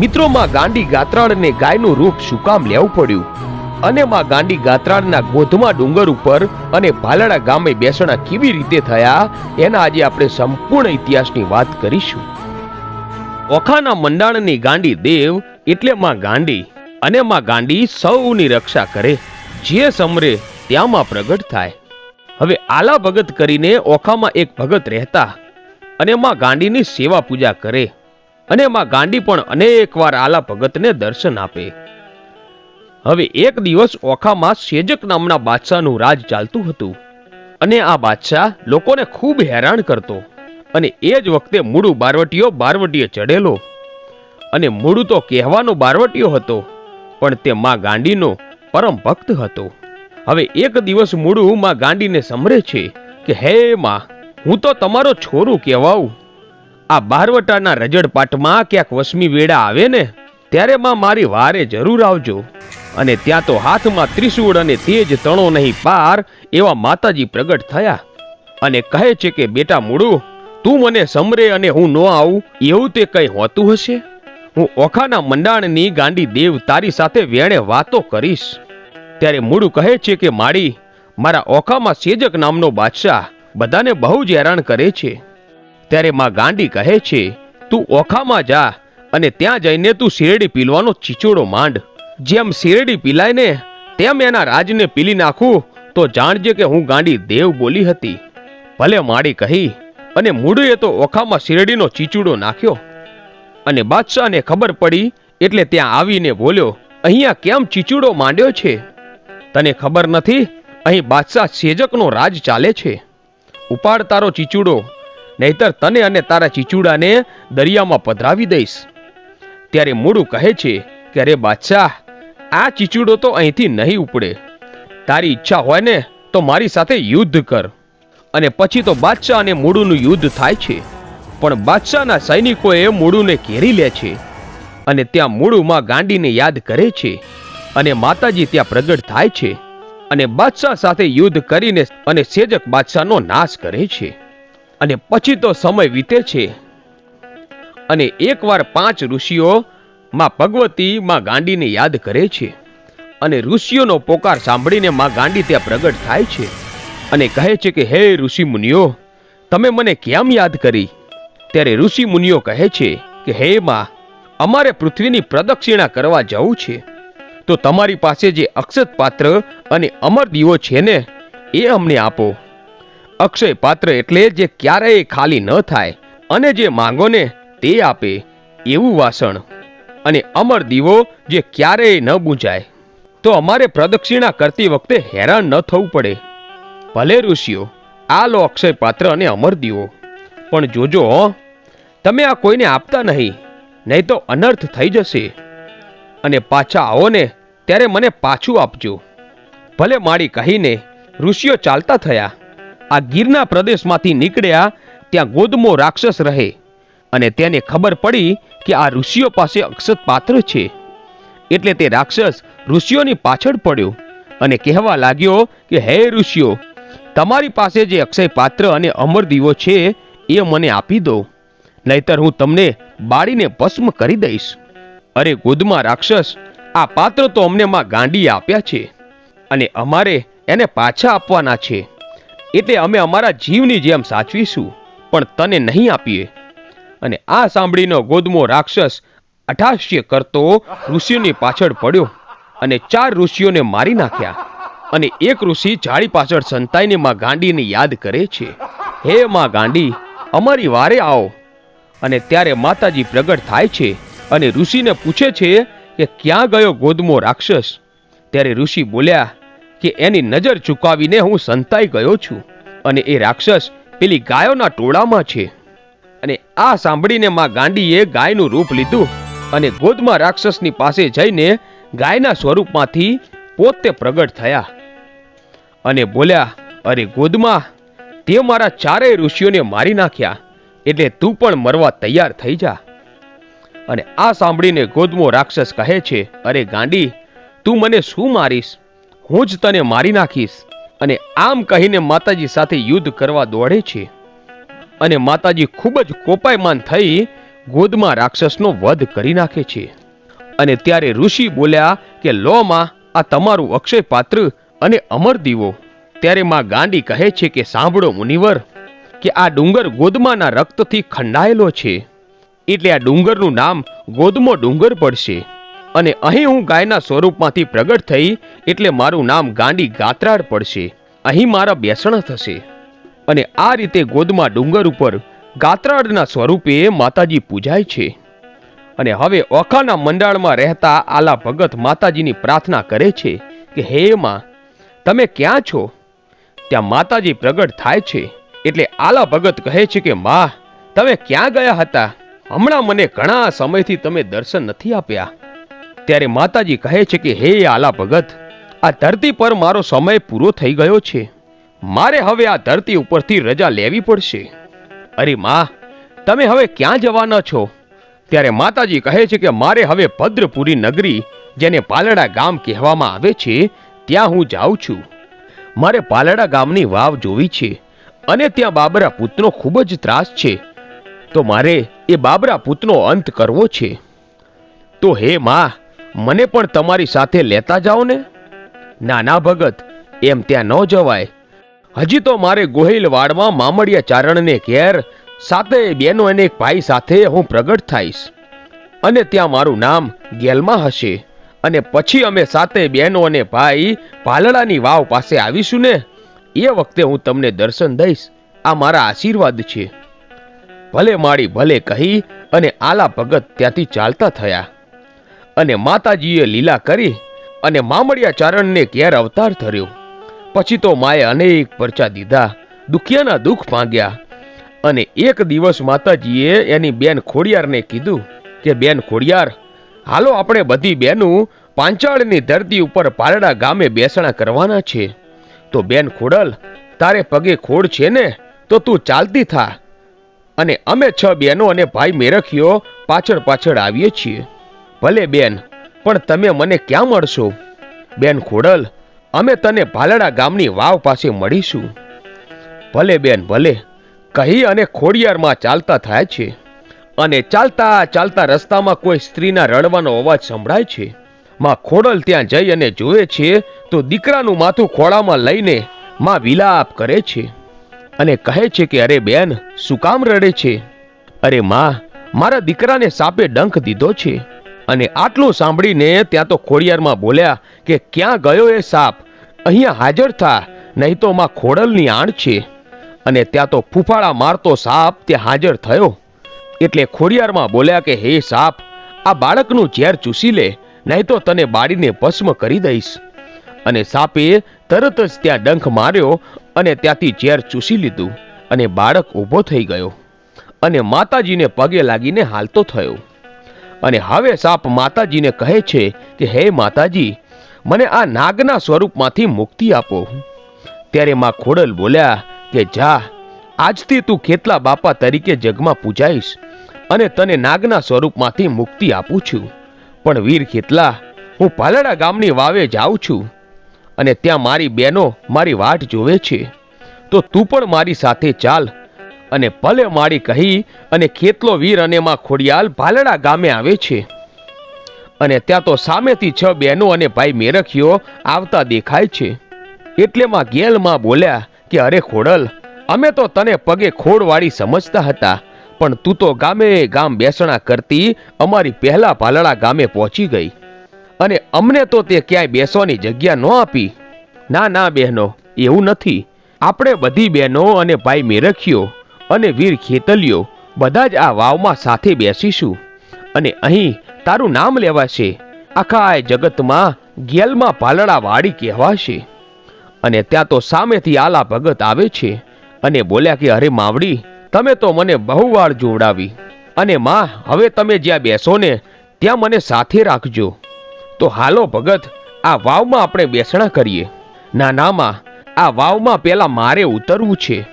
મિત્રો માં ગાંડી ગાત્રાળને ગાયનું રૂપ શું કામ લેવું પડ્યું. અને માં ગાંડી ગાત્રાળના ગોધમા ડુંગર ઉપર અને ભાલાડા ગામે બેસણા કેવી રીતે થયા, એના આજે આપણે સંપૂર્ણ ઇતિહાસની વાત કરીશું. ઓખાના મંડાણની ગાંડી દેવ એટલે માં ગાંડી, અને માં ગાંડી સૌની રક્ષા કરે, જે સમરે ત્યાંમાં પ્રગટ થાય. હવે આલા ભગત કરીને ઓખામાં એક ભગત રહેતા, અને માં ગાંડીની સેવા પૂજા કરે. અને માં ગાંડી પણ અનેક વાર આલા ભગતને દર્શન આપે. હવે એક દિવસ ઓખામાં સેજક નામના બાદશાહનું રાજ ચાલતું હતું. અને આ બાદશાહ લોકોને ખૂબ હેરાન કરતો અને એ જ વખતે મૂળું બારવટીયો બારવટીએ ચડેલો. અને મૂળું તો કહેવાનો બારવટીયો હતો, પણ તે માં ગાંડીનો પરમ ભક્ત હતો. હવે એક દિવસ મૂળું માં ગાંડીને સમરે છે કે, હે માં, હું તો તમારો છોરું કહેવાઉં. આ બારવટાના રજડપાટમાં ક્યાંક વસમી વેળા આવે ને, ત્યારે માં મારી વારે જરૂર આવજો. અને ત્યાં તો હાથમાં ત્રિશૂળ અને તેજ તણો નહીં પાર એવા માતાજી પ્રગટ થયા. અને કહે છે કે, બેટા મૂળું, તું મને સમરે અને હું ન આવું, એવું તે કઈ હોતું હશે? હું ઓખાના મંડાણની ગાંડી દેવ તારી સાથે વેણે વાતો કરીશ. ત્યારે મૂળું કહે છે કે, માળી, મારા ઓખામાં સેજક નામનો બાદશાહ બધાને બહુ જ હેરાન કરે છે. ત્યારે માં ગાંડી કહે છે, તું ઓખામાં જા અને ત્યાં જઈને તું શેરડી પીલવાનો ચીચોડો માંડ. જેમ શેરડી પીલાય ને તેમ એના રાજને પીલી નાખું. તો જાણજે કે હું ગાંડી દેવ બોલી હતી. ભલે માડી કહી, અને મૂળુએ તો ઓખામાં શેરડીનો ચીચુડો નાખ્યો. અને બાદશાહને ખબર પડી, એટલે ત્યાં આવીને બોલ્યો, અહીંયા કેમ ચીચુડો માંડ્યો છે? તને ખબર નથી, અહીં બાદશાહ સેજકનો રાજ ચાલે છે. ઉપાડ તારો ચીચુડો. નહીતર તને અને તારા ચીચુડાને દરિયામાં પધરાવી દઈશ. ત્યારે મૂળું કહે છે કે, અરે બાદશાહ, આ ચીચુડો તો અહીંથી નહીં ઉપડે. તારી ઈચ્છા હોય ને તો મારી સાથે યુદ્ધ કર. અને પછી તો બાદશાહ અને મૂળુનું યુદ્ધ થાય છે. પણ બાદશાહના સૈનિકોએ મૂળુને ઘેરી લે છે. અને ત્યાં મૂળુમાં ગાંડીને યાદ કરે છે. અને માતાજી ત્યાં પ્રગટ થાય છે. અને બાદશાહ સાથે યુદ્ધ કરીને અને સેજક બાદશાહનો નાશ કરે છે. અને પછી તો સમય વીતે છે. અને એકવાર પાંચ ઋષિઓ માં ભગવતી માં ગાંડીને યાદ કરે છે અને ઋષિઓનો પોકાર સાંભળીને માં ગાંડી ત્યાં પ્રગટ થાય છે અને કહે છે કે, હે ઋષિ મુનિઓ, તમે મને કેમ યાદ કરી? ત્યારે ઋષિ મુનિઓ કહે છે કે, હે માં, અમારે પૃથ્વીની પ્રદક્ષિણા કરવા જવું છે. તો તમારી પાસે જે અક્ષત પાત્ર અને અમર દીવો છે ને, એ અમને આપો. અક્ષય પાત્ર એટલે જે ક્યારેય ખાલી ન થાય અને જે માંગો ને તે આપે એવું વાસણ. અને અમર દીવો જે ક્યારેય ન બૂંજાય. તો અમારે પ્રદક્ષિણા કરતી વખતે હેરાન ન થવું પડે. ભલે ઋષિઓ આ લો અક્ષય પાત્ર અને અમર દીવો. પણ જોજો હો, તમે આ કોઈને આપતા નહીં નહીં તો અનર્થ થઈ જશે. અને પાછા આવો ને ત્યારે મને પાછું આપજો. ભલે માળી કહીને ઋષિઓ ચાલતા થયા. આ ગીરના પ્રદેશમાંથી નીકળ્યા ત્યાં ગોદમો રાક્ષસ રહે. અને તેને ખબર પડી કે આ ઋષિઓ પાસે અક્ષત પાત્ર છે. એટલે તે રાક્ષસ ઋષિઓની પાછળ પડ્યો અને કહેવા લાગ્યો કે, હે ઋષિઓ, તમારી પાસે જે અક્ષય પાત્ર અને અમર દીવો છે એ મને આપી દો. નહીતર હું તમને બાળીને ભસ્મ કરી દઈશ. અરે ગોદમાં રાક્ષસ, આ પાત્ર તો અમને માં ગાંડી આપ્યા છે અને અમારે એને પાછા આપવાના છે. એટલે અમે અમારા જીવની જેમ સાચવીશું, પણ તને નહીં આપીએ. અને આ સાંભળીનો ગોદમો રાક્ષસ અઠાશ્ય કરતો ઋષિઓની પાછળ પડ્યો અને ચાર ઋષિઓને મારી નાખ્યા. અને એક ઋષિ જાળી પાછળ સંતાઈને માં ગાંડીને યાદ કરે છે. હે માં ગાંડી, અમારી વારે આવો. અને ત્યારે માતાજી પ્રગટ થાય છે અને ઋષિને પૂછે છે કે ક્યાં ગયો ગોદમો રાક્ષસ? ત્યારે ઋષિ બોલ્યા કે એની નજર ચૂકાવીને હું સંતાઈ ગયો છું અને એ રાક્ષસ પેલી ગાયોના ટોળામાં છે. અને આ સાંભળીને માં ગાંડીએ ગાયનું રૂપ લીધું અને ગોદમાં રાક્ષસની પાસે જઈને ગાયના સ્વરૂપમાંથી પોતે પ્રગટ થયા. અને બોલ્યા, અરે ગોદમાં, તે મારા ચારેય ઋષિઓને મારી નાખ્યા, એટલે તું પણ મરવા તૈયાર થઈ જા. અને આ સાંભળીને ગોદમો રાક્ષસ કહે છે, અરે ગાંડી, તું મને શું મારીશ? હું જ તને મારી નાખીશ અને આમ કહીને માતાજી સાથે યુદ્ધ કરવા દોડે છે. અને માતાજી ખૂબ જ કોપાયમાન થઈ ગોદમાં રાક્ષસનો વધ કરી નાખે છે. અને ત્યારે ઋષિ બોલ્યા કે, લો માં, આ તમારું અક્ષય પાત્ર અને અમર દીવો. ત્યારે માં ગાંડી કહે છે કે, સાંભળો મુનિવર, કે આ ડુંગર ગોદમાના રક્તથી ખંડાયેલો છે. એટલે આ ડુંગરનું નામ ગોદમો ડુંગર પડશે. અને અહીં હું ગાયના સ્વરૂપમાંથી પ્રગટ થઈ એટલે મારું નામ ગાંડી ગાત્રાડ પડશે. અહીં મારા બેસણા થશે. અને આ રીતે ગોદમાં ડુંગર ઉપર ગાત્રાડના સ્વરૂપે માતાજી પૂજાય છે. અને હવે ઓખાના મંડાળમાં રહેતા આલા ભગત માતાજીની પ્રાર્થના કરે છે કે, હે માં, તમે ક્યાં છો? ત્યાં માતાજી પ્રગટ થાય છે. એટલે આલા ભગત કહે છે કે, માં, તમે ક્યાં ગયા હતા? હમણાં મને ઘણા સમયથી તમે દર્શન નથી આપ્યા. ત્યારે માતાજી કહે છે કે, હે આલા ભગત, આ ધરતી પર મારો સમય પૂરો થઈ ગયો છે. મારે હવે આ ધરતી ઉપરથી રજા લેવી પડશે. અરે માં, તમે હવે ક્યાં જવાના છો? ત્યારે માતાજી કહે છે કે, મારે હવે ભદ્રપુરી નગરી, જેને પાલડા ગામ કહેવામાં આવે છે, ત્યાં હું જાઉં છું. મારે પાલડા ગામની વાવ જોવી છે અને ત્યાં બાબરા પૂતનો ખૂબ જ ત્રાસ છે. તો મારે એ બાબરા પૂતનો અંત કરવો છે. તો હે માં મને પણ તમારી સાથે લેતા જાઓ ને? ના ના ભગત, એમ ત્યાં ન જવાય. હજી તો મારે ગોહિલવાડમાં મામડિયા ચારણને ઘેર સાથે બેનો અને એક ભાઈ સાથે હું પ્રગટ થઈશ. અને ત્યાં મારું નામ ગેલમાં હશે. અને પછી અમે સાથે બેનો અને ભાઈ પાલડાની વાવ પાસે આવીશું ને? એ વખતે હું તમને દર્શન દઈશ. આ મારા આશીર્વાદ છે. ભલે માળી ભલે કહી અને આલા ભગત ત્યાંથી ચાલતા થયા. અને માતાજીએ લીલા કરી અને મામડિયા ચારણને ક્યારે અવતાર ધર્યો. પછી તો માએ અનેક પરચા દીધા, દુખિયાના દુઃખ માંગ્યા અને એક દિવસ માતાજીએ એની બેન ખોડિયારને કીધું કે, બેન ખોડિયાર, હાલો આપણે બધી બેનું પાંચાળની ધરતી ઉપર પારડા ગામે બેસણા કરવાના છે. તો બેન ખોડલ, તારે પગે ખોડ છે ને, તો તું ચાલતી થા. અને અમે છ બેનો અને ભાઈ મેરખીઓ પાછળ પાછળ આવીએ છીએ. ભલે બેન, પણ તમે મને ક્યાં મળશો? બેન ખોડલ, અમે તને ભાલડા ગામની વાવ પાસે મળીશું. ભલે બેન, ભલે. કહી અને ખોડિયારમાં ચાલતા થાય છે. અને ચાલતા ચાલતા રસ્તામાં કોઈ સ્ત્રીના રડવાનો અવાજ સંભળાય છે. માં ખોડલ ત્યાં જઈ અને જોવે છે તો દીકરાનું માથું ખોળામાં લઈને માં વિલાપ કરે છે. અને કહે છે કે, અરે બેન, શું કામ રડે છે? અરે માં, મારા દીકરાને સાપે ડંખ દીધો છે. અને આટલું સાંભળીને ત્યાં તો ખોડિયારમાં બોલ્યા કે ક્યાં ગયો એ સાપ? અહીંયા હાજર થા, નહીં તો માં ખોડલની આણ છે. અને ત્યાં તો ફૂફાળા મારતો સાપ ત્યાં હાજર થયો. એટલે ખોડિયારમાં બોલ્યા કે, હે સાપ, આ બાળકનું ઝેર ચૂસી લે, નહીં તો તને બાળીને ભસ્મ કરી દઈશ. અને સાપે તરત જ ત્યાં ડંખ માર્યો અને ત્યાંથી ઝેર ચૂસી લીધું અને બાળક ઊભો થઈ ગયો. અને માતાજીને પગે લાગીને હાલતો થયો. અને હવે સાપ માતાજીને કહે છે કે, હે માતાજી, મને આ નાગના સ્વરૂપમાંથી મુક્તિ આપો. ત્યારે માં ખોડલ બોલ્યા કે, જા, આજથી તું ખેતલા બાપા તરીકે જગમાં પૂજાઈશ અને તને નાગના સ્વરૂપમાંથી મુક્તિ આપું છું. પણ વીર ખેતલા, હું પાલડા ગામની વાવે જાઉં છું અને ત્યાં મારી બહેનો મારી વાટ જોવે છે. તો તું પણ મારી સાથે ચાલ અને ભલે માળી કહી અને ખેતલો વીર અને માં ખોડિયાલ ભાલડા ગામે આવે છે. અને ત્યાં તો સામેથી છ બહેનો અને ભાઈ મેરખીઓ આવતા દેખાય છે. એટલે માં ગેલમાં બોલ્યા કે, અરે ખોડલ, અમે તો તને પગે ખોડવાળી સમજતા હતા, પણ તું તો ગામે ગામ બેસણા કરતી અમારી પહેલા ભાલડા ગામે પહોંચી ગઈ. અને અમને તો તે ક્યાંય બેસવાની જગ્યા ન આપી. ના ના, બહેનો, એવું નથી. આપણે બધી બહેનો અને ભાઈ મેરખીઓ અને વીર ખેતલિયો બધા જ આ વાવમાં સાથે બેસીશું. અને અહીં તારું નામ લેવાશે. આખા જગતમાં ગેલમાં પાલડા વાડી કહેવાશે. અને ત્યાં તો સામેથી આલા ભગત આવે છે. અને બોલ્યા કે, અરે માવડી, તમે તો મને બહુ વાર જોવડાવી. અને માં, હવે તમે જ્યાં બેસો ને, ત્યાં મને સાથે રાખજો. તો હાલો ભગત, આ વાવમાં આપણે બેસણા કરીએ. ના ના આ વાવમાં પેલા મારે ઉતરવું છે.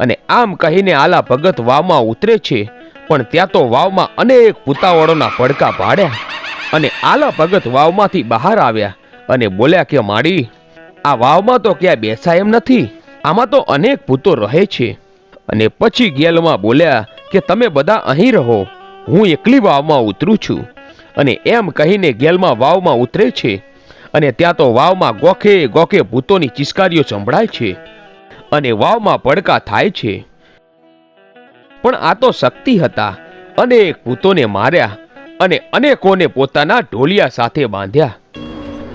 અને આમ કહીને આલા ભગત વાવમાં ઉતરે છે. પણ ત્યાં તો વાવમાં અનેક પુતાવળોના પડકા પાડ્યા. અને આલા ભગત વાવમાંથી બહાર આવ્યા અને બોલ્યા કે, માડી, આ વાવમાં તો ક્યાં બેસાય એમ નથી. આમાં તો અનેક ભૂતો રહે છે. અને પછી ગેલમાં બોલ્યા કે, તમે બધા અહીં રહો. હું એકલી વાવમાં ઉતરું છું. અને એમ કહીને ગેલમાં વાવમાં ઉતરે છે. અને ત્યાં તો વાવમાં ગોખે ગોખે ભૂતોની ચિસ્કારીઓ સંભળાય છે. અને વાવમાં પડકા થાય છે. પણ આ તો શક્તિ હતા. અનેક ભૂતોને માર્યા અને અનેકોને પોતાના ઢોલિયા સાથે બાંધ્યા.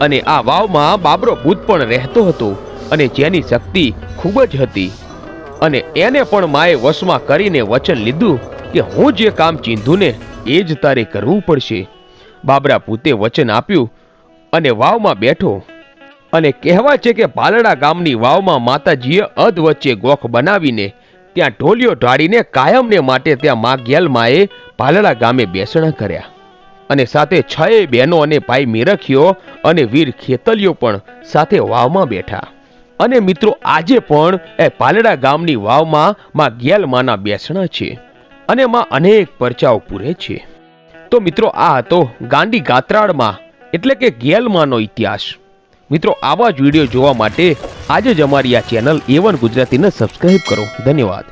અને આ વાવમાં બાબરો ભૂત પણ રહેતો હતો અને જેની શક્તિ ખૂબ જ હતી. અને એને પણ માએ વશમાં કરીને વચન લીધું કે હું જે કામ ચીંધુને એ જ તારે કરવું પડશે. બાબરા ભૂતે વચન આપ્યું અને વાવમાં બેઠો અને કહેવાય છે કે પાલડા ગામની વાવમાં માતાજીએ અધ વચ્ચે ગોખ બનાવીને ત્યાં ઢોલિયો ઢાળીને કાયમને માટે ત્યાં મા ગેલમાએ પાલડા ગામે બેસણા કર્યા. અને સાથે છ બહેનો અને ભાઈ મીરખીઓ અને વીર ખેતલીઓ પણ સાથે વાવમાં બેઠા. અને મિત્રો, આજે પણ એ પાલડા ગામની વાવમાં માં ગેલમાના બેસણા છે અને માં અનેક પરચાઓ પૂરે છે. તો મિત્રો, આ હતો ગાંડી ગાત્રાળમાં, એટલે કે ગેલમાનો ઇતિહાસ. મિત્રો, આવા જ વીડિયો જોવા માટે આજે જ અમારી આ ચેનલ એવન ગુજરાતીને સબસ્ક્રાઇબ કરો. ધન્યવાદ.